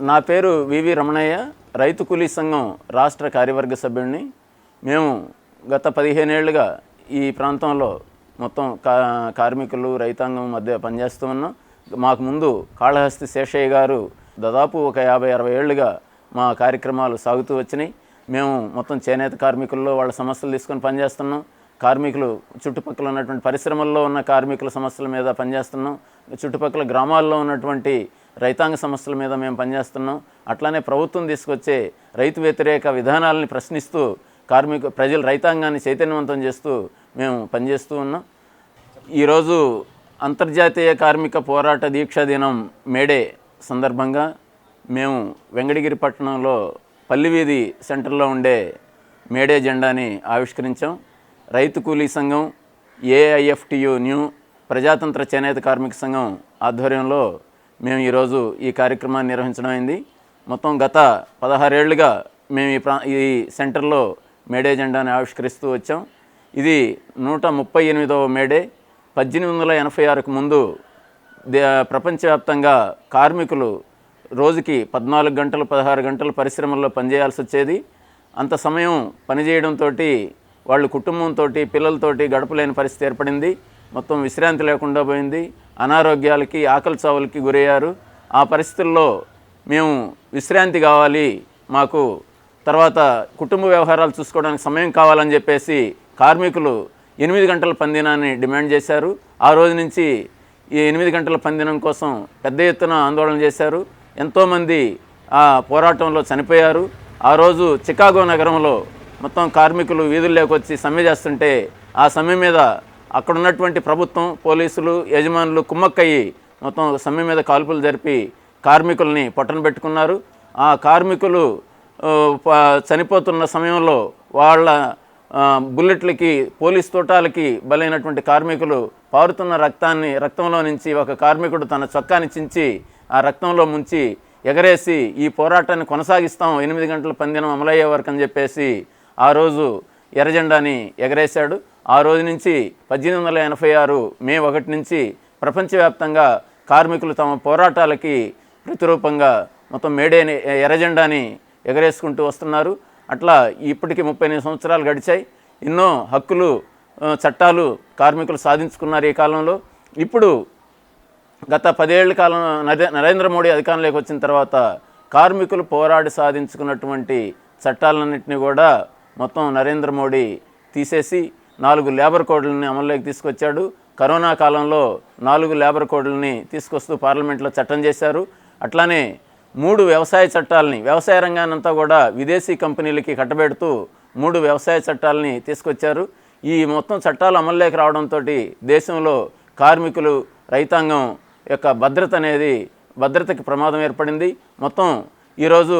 నా పేరు వివి రమణయ్య. రైతు కూలీ సంఘం రాష్ట్ర కార్యవర్గ సభ్యుడిని. మేము గత పదిహేనేళ్ళుగా ఈ ప్రాంతంలో మొత్తం కా కార్మికులు రైతాంగం మధ్య పనిచేస్తూ ఉన్నాం. మాకు ముందు కాళహస్తి శేషయ్య గారు దాదాపు ఒక యాభై అరవై ఏళ్ళుగా మా కార్యక్రమాలు సాగుతూ వచ్చినాయి. మేము మొత్తం చేనేత కార్మికుల్లో వాళ్ళ సమస్యలు తీసుకొని పనిచేస్తున్నాం. కార్మికులు చుట్టుపక్కల ఉన్నటువంటి పరిశ్రమల్లో ఉన్న కార్మికుల సమస్యల మీద పనిచేస్తున్నాం. చుట్టుపక్కల గ్రామాల్లో ఉన్నటువంటి రైతాంగ సమస్యల మీద మేము పనిచేస్తున్నాం. అట్లానే ప్రభుత్వం తీసుకొచ్చే రైతు వ్యతిరేక విధానాలని ప్రశ్నిస్తూ కార్మిక ప్రజలు రైతాంగాన్ని చైతన్యవంతం చేస్తూ మేము పనిచేస్తూ ఉన్నాం. ఈరోజు అంతర్జాతీయ కార్మిక పోరాట దీక్షా దినం మేడే సందర్భంగా మేము వెంకటగిరి పట్టణంలో పల్లివీధి సెంటర్లో ఉండే మేడే జెండాని ఆవిష్కరించాం. రైతు కూలీ సంఘం ఏఐఎఫ్టియు న్యూ ప్రజాతంత్ర చేనేత కార్మిక సంఘం ఆధ్వర్యంలో మేము ఈరోజు ఈ కార్యక్రమాన్ని నిర్వహించడం అయింది. మొత్తం గత పదహారేళ్ళుగా మేము ఈ ప్రా ఈ సెంటర్లో మేడే జెండాని ఆవిష్కరిస్తూ వచ్చాం. ఇది నూట ముప్పై ఎనిమిదవ మేడే. పద్దెనిమిది వందల ఎనభై ఆరుకు ముందు ప్రపంచవ్యాప్తంగా కార్మికులు రోజుకి పద్నాలుగు గంటలు పదహారు గంటలు పరిశ్రమల్లో పనిచేయాల్సి వచ్చేది. అంత సమయం పనిచేయడంతో వాళ్ళు కుటుంబంతో పిల్లలతోటి గడపలేని పరిస్థితి ఏర్పడింది. మొత్తం విశ్రాంతి లేకుండా పోయింది. అనారోగ్యాలకి ఆకలి చావులకి గురయ్యారు. ఆ పరిస్థితుల్లో మేము విశ్రాంతి కావాలి. మాకు తర్వాత కుటుంబ వ్యవహారాలు చూసుకోవడానికి సమయం కావాలని చెప్పేసి కార్మికులు ఎనిమిది గంటల పందినాన్ని డిమాండ్ చేశారు. ఆ రోజు నుంచి ఈ ఎనిమిది గంటల పందినం కోసం పెద్ద ఎత్తున ఆందోళన చేశారు. ఎంతోమంది ఆ పోరాటంలో చనిపోయారు. ఆ రోజు చికాగో నగరంలో మొత్తం కార్మికులు వీధుల్లోకి వచ్చి సమ్మె చేస్తుంటే ఆ సమ్మె మీద అక్కడ ఉన్నటువంటి ప్రభుత్వం పోలీసులు యజమానులు కుమ్మక్కయ్యి మొత్తం సమ్మె మీద కాల్పులు జరిపి కార్మికుల్ని పట్టణ పెట్టుకున్నారు. ఆ కార్మికులు ప- చనిపోతున్న సమయంలో వాళ్ళ బుల్లెట్లకి పోలీస్ తోటాలకి బలైనటువంటి కార్మికులు పారుతున్న రక్తాన్ని రక్తంలో నుంచి ఒక కార్మికుడు తన చొక్కాని చించి ఆ రక్తంలో ముంచి ఎగరేసి ఈ పోరాటాన్ని కొనసాగిస్తాం ఎనిమిది గంటల పందినం అమలయ్యే వరకు అని చెప్పేసి ఆ రోజు ఎర్రజెండాని ఎగరేశాడు. ఆ రోజు నుంచి పద్దెనిమిది వందల ఎనభై ఆరు మే ఒకటి నుంచి ప్రపంచవ్యాప్తంగా కార్మికులు తమ పోరాటాలకి ప్రతిరూపంగా మొత్తం మేడేని ఎర్రజెండాని ఎగరేసుకుంటూ వస్తున్నారు. అట్లా ఇప్పటికి ముప్పై ఎనిమిది సంవత్సరాలు గడిచాయి. ఎన్నో హక్కులు చట్టాలు కార్మికులు సాధించుకున్నారు ఈ కాలంలో. ఇప్పుడు గత పదేళ్ళ కాలం నరేంద్ర మోడీ అధికారంలోకి వచ్చిన తర్వాత కార్మికులు పోరాడి సాధించుకున్నటువంటి చట్టాలన్నింటినీ కూడా మొత్తం నరేంద్ర మోడీ తీసేసి నాలుగు లేబర్ కోడ్లని అమల్లోకి తీసుకొచ్చాడు. కరోనా కాలంలో నాలుగు లేబర్ కోడ్లని తీసుకొస్తూ పార్లమెంట్లో చట్టం చేశారు. అట్లానే మూడు వ్యవసాయ చట్టాలని వ్యవసాయ రంగానంతా కూడా విదేశీ కంపెనీలకి కట్టబెడుతూ మూడు వ్యవసాయ చట్టాలని తీసుకొచ్చారు. ఈ మొత్తం చట్టాలు అమల్లోకి రావడంతో దేశంలో కార్మికులు రైతాంగం యొక్క భద్రత అనేది భద్రతకి ప్రమాదం ఏర్పడింది. మొత్తం ఈరోజు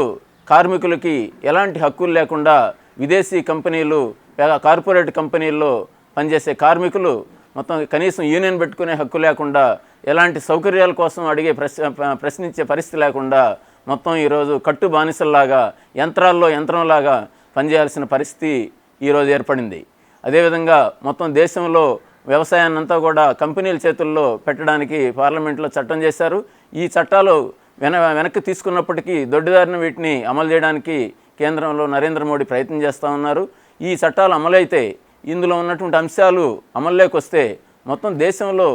కార్మికులకి ఎలాంటి హక్కులు లేకుండా విదేశీ కంపెనీలు కార్పొరేట్ కంపెనీల్లో పనిచేసే కార్మికులు మొత్తం కనీసం యూనియన్ పెట్టుకునే హక్కు లేకుండా ఎలాంటి సౌకర్యాల కోసం అడిగే ప్రశ్న ప్రశ్నించే పరిస్థితి లేకుండా మొత్తం ఈరోజు కట్టు బానిసల్లాగా యంత్రాల్లో యంత్రంలాగా పనిచేయాల్సిన పరిస్థితి ఈరోజు ఏర్పడింది. అదేవిధంగా మొత్తం దేశంలో వ్యవసాయాన్ని అంతా కూడా కంపెనీల చేతుల్లో పెట్టడానికి పార్లమెంట్లో చట్టం చేశారు. ఈ చట్టాలు వెన వెనక్కి తీసుకున్నప్పటికీ దొడ్డిదారిన వీటిని అమలు చేయడానికి కేంద్రంలో నరేంద్ర మోడీ ప్రయత్నం చేస్తూ ఉన్నారు. ఈ చట్టాలు అమలైతే ఇందులో ఉన్నటువంటి అంశాలు అమల్లోకి వస్తే మొత్తం దేశంలో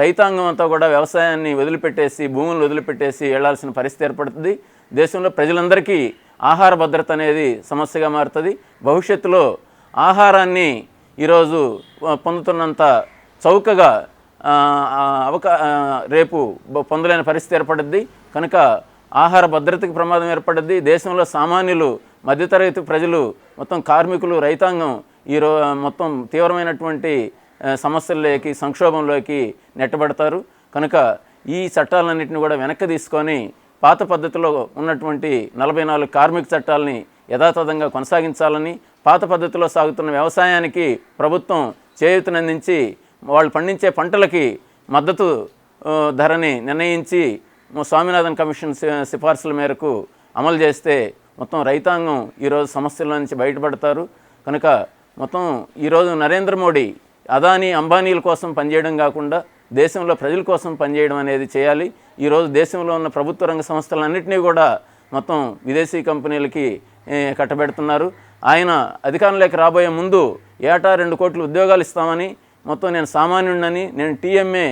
రైతాంగం అంతా కూడా వ్యవసాయాన్ని వదిలిపెట్టేసి భూములను వదిలిపెట్టేసి వెళ్ళాల్సిన పరిస్థితి ఏర్పడుతుంది. దేశంలో ప్రజలందరికీ ఆహార భద్రత అనేది సమస్యగా మారుతుంది. భవిష్యత్తులో ఆహారాన్ని ఈరోజు పొందుతున్నంత చౌకగా అవకా రేపు పొందలేని పరిస్థితి ఏర్పడుద్ది. కనుక ఆహార భద్రతకి ప్రమాదం ఏర్పడుద్ది. దేశంలో సామాన్యులు మధ్యతరగతి ప్రజలు మొత్తం కార్మికులు రైతాంగం ఈరో మొత్తం తీవ్రమైనటువంటి సమస్యల్లోకి సంక్షోభంలోకి నెట్టబడతారు. కనుక ఈ చట్టాలన్నింటినీ కూడా వెనక్కి తీసుకొని పాత పద్ధతిలో ఉన్నటువంటి నలభై నాలుగు కార్మిక చట్టాలని యథాతథంగా కొనసాగించాలని పాత పద్ధతిలో సాగుతున్న వ్యవసాయానికి ప్రభుత్వం చేయూతనందించి వాళ్ళు పండించే పంటలకి మద్దతు ధరని నిర్ణయించి స్వామినాథన్ కమిషన్ సిఫార్సుల మేరకు అమలు చేస్తే మొత్తం రైతాంగం ఈరోజు సమస్యల నుంచి బయటపడతారు. కనుక మొత్తం ఈరోజు నరేంద్ర మోడీ అదానీ అంబానీల కోసం పనిచేయడం కాకుండా దేశంలో ప్రజల కోసం పనిచేయడం అనేది చేయాలి. ఈరోజు దేశంలో ఉన్న ప్రభుత్వ రంగ సంస్థలన్నింటినీ కూడా మొత్తం విదేశీ కంపెనీలకి కట్టబెడుతున్నారు. ఆయన అధికారంలోకి రాబోయే ముందు ఏటా రెండు కోట్ల ఉద్యోగాలు ఇస్తామని మొత్తం నేను సామాన్యుడినని నేను టీఎంఏ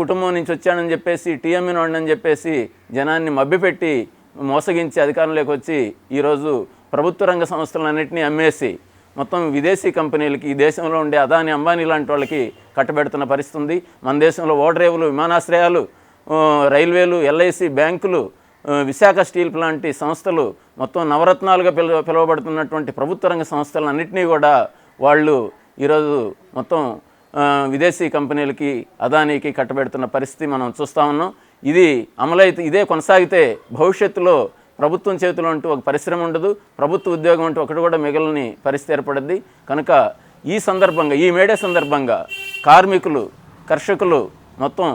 కుటుంబం నుంచి వచ్చానని చెప్పేసి టీఎంఏ వాడినని చెప్పేసి జనాన్ని మభ్యపెట్టి మోసగించి అధికారంలోకి వచ్చి ఈరోజు ప్రభుత్వ రంగ సంస్థలన్నింటినీ అమ్మేసి మొత్తం విదేశీ కంపెనీలకి ఈ దేశంలో ఉండే అదాని అంబానీ లాంటి వాళ్ళకి కట్టబెడుతున్న పరిస్థితి ఉంది మన దేశంలో ఓడరేవులు విమానాశ్రయాలు రైల్వేలు ఎల్ఐసి బ్యాంకులు విశాఖ స్టీల్ లాంటి సంస్థలు మొత్తం నవరత్నాలుగా పిలువ పిలువబడుతున్నటువంటి ప్రభుత్వ రంగ సంస్థలన్నింటినీ కూడా వాళ్ళు ఈరోజు మొత్తం విదేశీ కంపెనీలకి అదానీకి కట్టబెడుతున్న పరిస్థితి మనం చూస్తూ ఉన్నాం. ఇది అమలైతే ఇదే కొనసాగితే భవిష్యత్తులో ప్రభుత్వం చేతిలో అంటూ ఒక పరిశ్రమ ఉండదు ప్రభుత్వ ఉద్యోగం అంటూ ఒకటి కూడా మిగలని పరిస్థితి ఏర్పడింది కనుక ఈ సందర్భంగా ఈ మేడే సందర్భంగా కార్మికులు కర్షకులు మొత్తం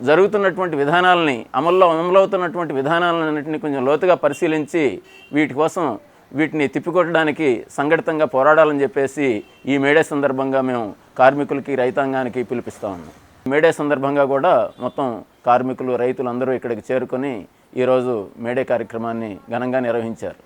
జరుగుతున్నటువంటి విధానాలని అమల్లో అమలవుతున్నటువంటి విధానాలన్నింటినీ కొంచెం లోతుగా పరిశీలించి వీటి కోసం వీటిని తిప్పికొట్టడానికి సంఘటితంగా పోరాడాలని చెప్పేసి ఈ మేడే సందర్భంగా మేము కార్మికులకి రైతాంగానికి పిలిపిస్తా ఉన్నాం. మేడే సందర్భంగా కూడా మొత్తం కార్మికులు రైతులు అందరూ ఇక్కడికి చేరుకొని ఈరోజు మేడే కార్యక్రమాన్ని ఘనంగా నిర్వహించారు.